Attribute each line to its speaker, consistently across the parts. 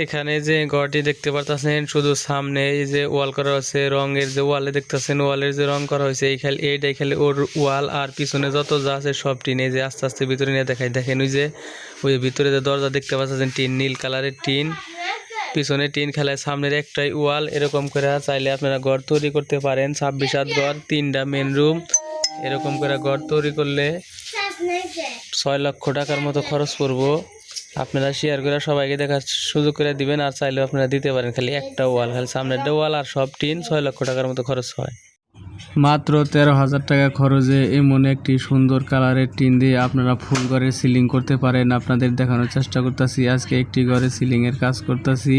Speaker 1: এখানে যে ঘরটি দেখতে পারতেছেন শুধু সামনে এই যে ওয়াল করা আছে রঙের যে ওয়ালে দেখতেছেন ওয়ালের যে রং করা হয়েছে এই খালি এইটাই খালি ওর ওয়াল আর পিছনে যত যা আছে সব টিন এই যে আস্তে আস্তে ভিতরে নিয়ে দেখাই। দেখেন ওই যে ওই ভিতরে যে দরজা দেখতে পাচ্ছেন টিন নীল কালারের টিন। পিছনে টিন খেলায় সামনের একটাই ওয়াল এরকম করে চাইলে আপনারা ঘর তৈরি করতে পারেন। ছাব্বিশ হাত ঘর তিনটা মেন রুম এরকম করে ঘর তৈরি করলে ছয় লক্ষ টাকার মতো খরচ পড়ব। আপনারা শেয়ার করে সবাইকে দেখার সুযোগ করে দিবেন, আর চাইলেও আপনারা দিতে পারেন। খালি একটা ওয়াল খালি সামনেরটা ওয়াল আর সব টিন ছয় লক্ষ টাকার মতো খরচ হয়। মাত্র তেরো হাজার টাকা খরচে এমন একটি সুন্দর কালারের টিন দিয়ে আপনারা ফুল ঘরের সিলিং করতে পারেন। আপনাদের দেখানোর চেষ্টা করতেছি, আজকে একটি ঘরে সিলিংয়ের কাজ করতেছি।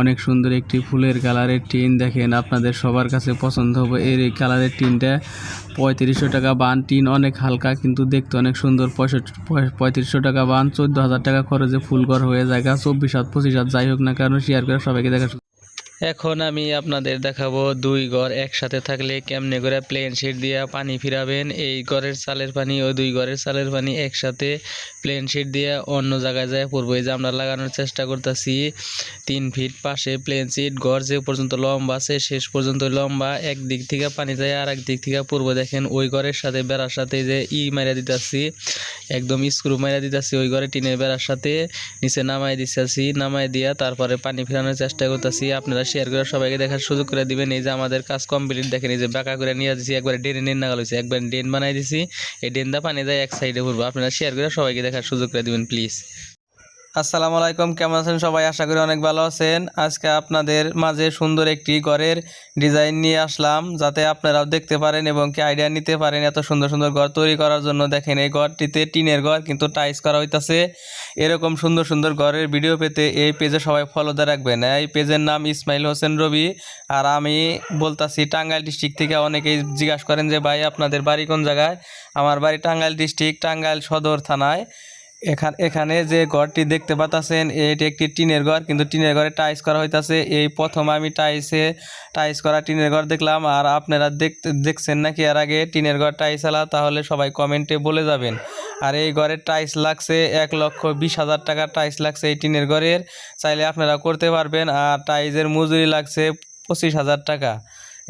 Speaker 1: অনেক সুন্দর একটি ফুলের কালারের টিন দেখেন, আপনাদের সবার কাছে পছন্দ হবে। এর এই কালারের টিনটা পঁয়ত্রিশশো টাকা বান, টিন অনেক হালকা কিন্তু দেখতে অনেক সুন্দর। পঁয়ষট্টি পঁয়ত্রিশশো টাকা বান, চোদ্দ হাজার টাকা খরচে ফুল ঘর হয়ে যায়। চব্বিশ হাত, পঁচিশ হাত, যাই হোক না কারণ শেয়ার করে সবাইকে দেখা এখন আমি আপনাদের দেখাবো দুই ঘর একসাথে থাকলে কেমনে করে প্লেন শিট দিয়ে পানি ফিরাবেন। এই ঘরের চালের পানি ও দুই ঘরের চালের পানি একসাথে প্লেন শিট দিয়ে অন্য জায়গায় যায়। পড়ব এই যে আমরা লাগানোর চেষ্টা করতেছি, তিন ফিট পাশে প্লেন শিট ঘর যে পর্যন্ত লম্বা আছে শেষ পর্যন্ত লম্বা। এক দিক থেকে পানি যায় আর এক দিক থেকে পূর্ব দেখেন ওই ঘরের সাথে বেড়ার সাথে যে ই মারা দিতেছি, একদম স্ক্রু মারা দিতেছি ওই ঘরে টিনের বেড়ার সাথে। নিচে নামাই দিতেছি নামাই দিয়া তারপরে পানি ফেরানোর চেষ্টা করতেছি। আপনারা শেয়ার করে সবাইকে দেখার সুযোগ করে দিবেন। এই যে আমাদের কাজ কমপ্লিট দেখেন এই যে বাঁকা করে নিয়ে আসছি একবার ড্রেনে নিয়ে নাগাল হয়েছে একবার ড্রেন বানাই দিছি, এই ড্রেন দা পানি যায় এক সাইডে ঘুরবো। আপনারা শেয়ার করে সবাইকে দেখার সুযোগ করে দিবেন প্লিজ আসসালামু আলাইকুম, কেমন আছেন সবাই? আশা করি অনেক ভালো আছেন। আজকে আপনাদের মাঝে সুন্দর একটি ঘরের ডিজাইন নিয়ে আসলাম, যাতে আপনারাও দেখতে পারেন এবং কি আইডিয়া নিতে পারেন। এত সুন্দর সুন্দর ঘর তৈরি করার জন্য দেখেন, এই ঘরটিতে টিনের ঘর কিন্তু টাইস করা হইতাছে। এরকম সুন্দর সুন্দর ঘরের ভিডিও পেতে এই পেজে সবাই ফলো দিয়ে রাখবেন। এই পেজের নাম ইসমাইল হোসেন রবি। আর আমি বলতাছি, টাঙ্গাইল ডিস্ট্রিক্ট থেকে অনেকেই জিজ্ঞাসা করেন যে, ভাই, আপনাদের বাড়ি কোন জায়গায়? আমার বাড়ি টাঙ্গাইল ডিস্ট্রিক্ট টাঙ্গাইল সদর থানায়। এখান, এখানে যে ঘরটি দেখতে পাচ্ছেন এটি একটি টিনের ঘর, কিন্তু টিনের ঘরে টাইস করা হইতাছে। এই প্রথম আমি টাইসে টাইস করা টিনের ঘর দেখলাম, আর আপনারা দেখতে, দেখছেন নাকি এর আগে টিনের ঘর টাইস আলা, তাহলে সবাই কমেন্টে বলে যাবেন। আর এই ঘরের টাইস লাগছে, এক লক্ষ বিশ হাজার টাকা টাইস লাগছে এই টিনের ঘরের। চাইলে আপনারা করতে পারবেন, আর টাইসের মজুরি লাগছে পঁচিশ হাজার টাকা।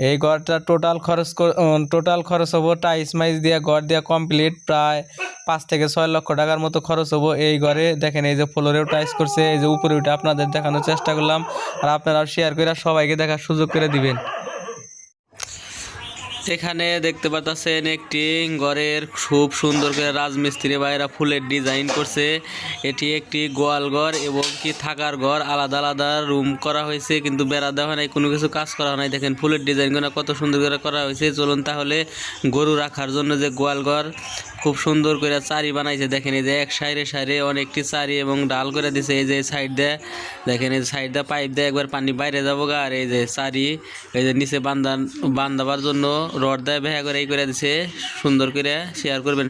Speaker 1: এই ঘরটা টোটাল খরচ টোটাল খরচ হব টাইস মাইস দিয়ে, ঘর দিয়ে কমপ্লিট প্রায় পাঁচ থেকে ছয় লক্ষ টাকার মতো খরচ হব এই ঘরে। দেখেন এই যে ফ্লোরেও টাইস করছে, এই যে উপরে উঠে আপনাদের দেখানোর চেষ্টা করলাম। আর আপনারা শেয়ার করে সবাইকে দেখার সুযোগ করে দিবেন। এখানে দেখতে পাচ্ছেন একটি ঘরের খুব সুন্দর করে রাজমিস্ত্রি ভাইরা ফুলের ডিজাইন করছে। এটি একটি গোয়াল ঘর এবং কি থাকার ঘর, আলাদা আলাদা রুম করা হয়েছে, কিন্তু বেড়া দেওয়া নাই, কোনো কিছু কাজ করা নাই। দেখেন ফুলের ডিজাইনগুলো কত সুন্দর করে করা হয়েছে। চলুন তাহলে গরু রাখার জন্য যে গোয়াল ঘর খুব সুন্দর করে চারি বানাইছে। দেখেন এই যে এক সাইডে সাইডে অনেকটি চারি এবং ডাল করে দিছে। এই যে সাইড দিয়ে, দেখেন এই সাইড দিয়ে পাইপ দিয়ে একবার পানি বাইরে যাব গা। আর এই যে চারি, এই যে নিচে বান্ধান বান্ধাবার জন্য রড দিয়ে ভেয়া করে এই করে দিছে। সুন্দর করে শেয়ার করবেন।